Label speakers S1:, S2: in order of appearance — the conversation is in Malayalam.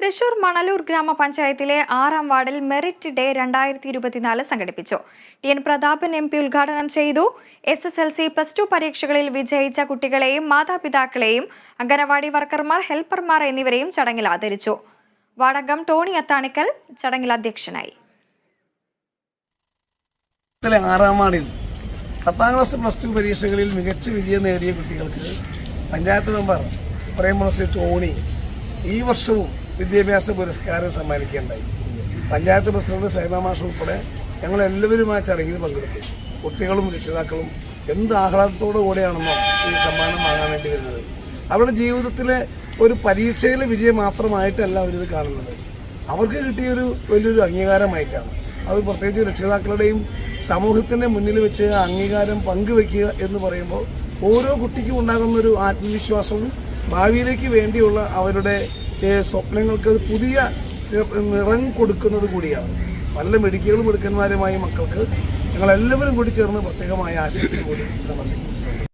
S1: തൃശൂർ മണലൂർ ഗ്രാമപഞ്ചായത്തിലെ ആറാം വാർഡിൽ മെറിറ്റ് ഡേ രണ്ടായിരത്തി ഇരുപത്തിനാല് സംഘടിപ്പിച്ചു. T N Prathapan M P ഉദ്ഘാടനം ചെയ്തു. S S L C plus two പരീക്ഷകളിൽ വിജയിച്ച കുട്ടികളെയും മാതാപിതാക്കളെയും അംഗനവാടി വർക്കർമാർ ഹെൽപ്പർമാർ എന്നിവരെയും ചടങ്ങിൽ ആദരിച്ചു. വാടകം ടോണി അത്താണിക്കൽ ചടങ്ങിൽ അധ്യക്ഷനായി.
S2: വാർഡിൽ പത്താം ക്ലാസ് പ്ലസ് ടു പരീക്ഷകളിൽ മികച്ച വിജയം നേടിയ കുട്ടികൾക്ക് പഞ്ചായത്ത് മെമ്പർ പ്രേമ ടോണി ഈ വർഷവും വിദ്യാഭ്യാസ പുരസ്കാരം സമ്മാനിക്കുകയുണ്ടായി. പഞ്ചായത്ത് പ്രസിഡന്റ് സൈമ മാഷ് ഉൾപ്പെടെ ഞങ്ങൾ എല്ലാവരും ആ ചടങ്ങിൽ പങ്കെടുത്തു. കുട്ടികളും രക്ഷിതാക്കളും എന്ത് ആഹ്ലാദത്തോടു കൂടെയാണെന്നോ ഈ സമ്മാനം വാങ്ങാൻ വേണ്ടി വരുന്നത്. അവരുടെ ജീവിതത്തിലെ ഒരു പരീക്ഷയിലെ വിജയം മാത്രമായിട്ടല്ല അവരിത് കാണുന്നത്. അവർക്ക് കിട്ടിയൊരു വലിയൊരു അംഗീകാരമായിട്ടാണ്. അത് പ്രത്യേകിച്ച് രക്ഷിതാക്കളുടെയും സമൂഹത്തിന്റെ മുന്നിൽ വെച്ച് അംഗീകാരം പങ്കുവെക്കുക എന്ന് പറയുമ്പോൾ ഓരോ കുട്ടിക്കും ഉണ്ടാകുന്ന ഒരു ആത്മവിശ്വാസവും ഭാവിയിലേക്ക് വേണ്ടിയുള്ള അവരുടെ സ്വപ്നങ്ങൾക്ക് പുതിയ നിറം കൊടുക്കുന്നത് കൂടിയാണ്. പല മെഡിക്കൽ മിടുക്കന്മാരുമായ മക്കൾക്ക് ഞങ്ങളെല്ലാവരും കൂടി ചേർന്ന് പ്രത്യേകമായ ആശംസ കൂടി സമർപ്പിച്ചിട്ടുണ്ട്.